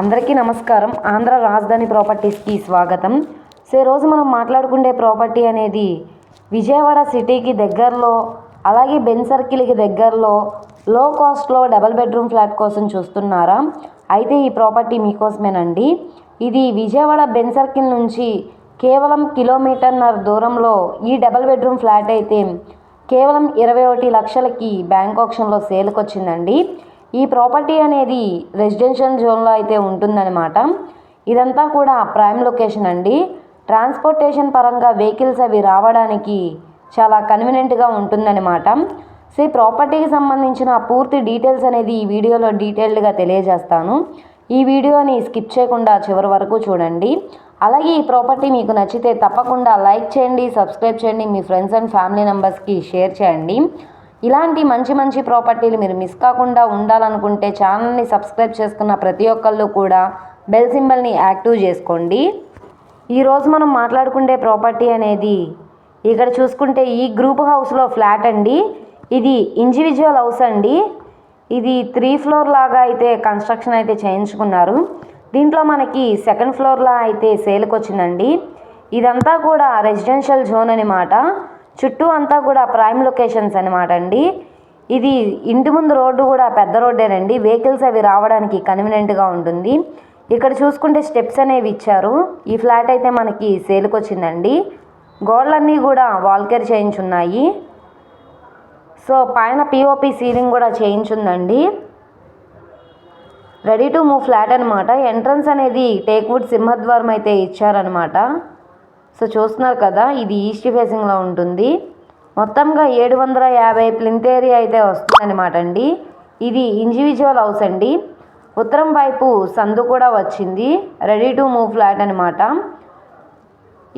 అందరికీ నమస్కారం. ఆంధ్ర రాజధాని ప్రాపర్టీస్కి స్వాగతం. సో ఈరోజు మనం మాట్లాడుకునే ప్రాపర్టీ అనేది విజయవాడ సిటీకి దగ్గరలో అలాగే బెన్ సర్కిల్కి దగ్గరలో లో కాస్ట్లో డబల్ బెడ్రూమ్ ఫ్లాట్ కోసం చూస్తున్నారా? అయితే ఈ ప్రాపర్టీ మీకోసమేనండి. ఇది విజయవాడ బెన్ సర్కిల్ నుంచి కేవలం కిలోమీటర్న్నర దూరంలో ఈ డబల్ బెడ్రూమ్ ఫ్లాట్ అయితే కేవలం ఇరవై ఒకటి లక్షలకి బ్యాంక్ ఆప్షన్లో సేల్కి వచ్చిందండి ఈ ప్రాపర్టీ అనేది రెసిడెన్షియల్ జోన్లో అయితే ఉంటుందన్నమాట. ఇదంతా కూడా ప్రైమ్ లొకేషన్ అండి. ట్రాన్స్పోర్టేషన్ పరంగా వెహికల్స్ అవి రావడానికి చాలా కన్వీనియంట్గా ఉంటుందన్నమాట. సో ఈ ప్రాపర్టీకి సంబంధించిన పూర్తి డీటెయిల్స్ అనేది ఈ వీడియోలో డీటెయిల్డ్గా తెలియజేస్తాను. ఈ వీడియోని స్కిప్ చేయకుండా చివరి వరకు చూడండి. అలాగే ఈ ప్రాపర్టీ మీకు నచ్చితే తప్పకుండా లైక్ చేయండి సబ్స్క్రైబ్ చేయండి మీ ఫ్రెండ్స్ అండ్ ఫ్యామిలీ మెంబర్స్కి షేర్ చేయండి. ఇలాంటి మంచి మంచి ప్రాపర్టీలు మీరు మిస్ కాకుండా ఉండాలనుకుంటే ఛానల్ని సబ్స్క్రైబ్ చేసుకున్న ప్రతి ఒక్కళ్ళు కూడా బెల్ సింబల్ని యాక్టివ్ చేసుకోండి. ఈరోజు మనం మాట్లాడుకునే ప్రాపర్టీ అనేది ఇక్కడ చూసుకుంటే ఈ గ్రూప్ హౌస్లో ఫ్లాట్ అండి. ఇది ఇండివిజువల్ హౌస్ అండి. ఇది త్రీ ఫ్లోర్ లాగా అయితే కన్స్ట్రక్షన్ అయితే చేయించుకున్నారు. దీంట్లో మనకి సెకండ్ ఫ్లోర్లో అయితే సేల్కి వచ్చిందండి ఇదంతా కూడా రెసిడెన్షియల్ జోన్ అనమాట చుట్టూ అంతా కూడా ప్రైమ్ లొకేషన్స్ అనమాట అండి. ఇది ఇంటి ముందు రోడ్డు కూడా పెద్ద రోడ్డేనండి. వెహికల్స్ అవి రావడానికి కన్వీనియంట్గా ఉంటుంది. ఇక్కడ చూసుకుంటే స్టెప్స్ అనేవి ఇచ్చారు. ఈ ఫ్లాట్ అయితే మనకి సేల్కి వచ్చిందండి. గోడలన్నీ కూడా వాల్కేర్ చేయించున్నాయి. సో పైన పిఓపి సీలింగ్ కూడా చేయించుందండి. రెడీ టు మూవ్ ఫ్లాట్ అనమాట ఎంట్రన్స్ అనేది టేక్వుడ్ సింహద్వారం అయితే ఇచ్చారనమాట సో చూస్తున్నారు కదా ఇది ఈస్ట్ ఫేసింగ్లో ఉంటుంది. మొత్తంగా ఏడు వందల యాభై ప్లింత్ ఏరియా అయితే వస్తుందన్నమాట అండి. ఇది ఇండివిజువల్ హౌస్ అండి. ఉత్తరం వైపు సందు కూడా వచ్చింది. రెడీ టు మూవ్ ఫ్లాట్ అనమాట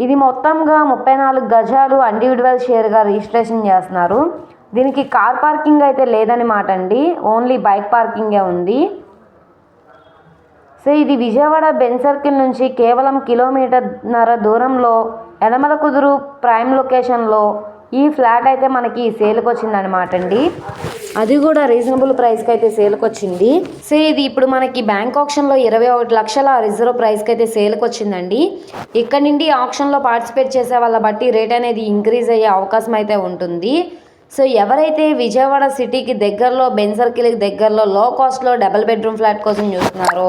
ఇది మొత్తంగా ముప్పై నాలుగు గజాలు ఇండివిజువల్ షేర్గా రిజిస్ట్రేషన్ చేస్తున్నారు. దీనికి కార్ పార్కింగ్ అయితే లేదనమాట అండి. ఓన్లీ బైక్ పార్కింగే ఉంది. సో ఇది విజయవాడ బెన్ సర్కిల్ నుంచి కేవలం కిలోమీటర్న్నర దూరంలో ఎడమల కుదురు ప్రైమ్ లొకేషన్లో ఈ ఫ్లాట్ అయితే మనకి సేల్కి వచ్చిందనమాట అండి. అది కూడా రీజనబుల్ ప్రైస్కి అయితే సేల్కి వచ్చింది. సో ఇది ఇప్పుడు మనకి బ్యాంక్ ఆప్షన్లో ఇరవై ఒకటి లక్షల రిజర్వ్ ప్రైస్కి అయితే సేల్కి వచ్చిందండి. ఇక్కడ నుండి ఆప్షన్లో పార్టిసిపేట్ చేసే వాళ్ళ బట్టి రేట్ అనేది ఇంక్రీజ్ అయ్యే అవకాశం అయితే ఉంటుంది. సో ఎవరైతే విజయవాడ సిటీకి దగ్గరలో బెన్ సర్కిల్కి దగ్గరలో లో కాస్ట్లో డబల్ బెడ్రూమ్ ఫ్లాట్ కోసం చూస్తున్నారో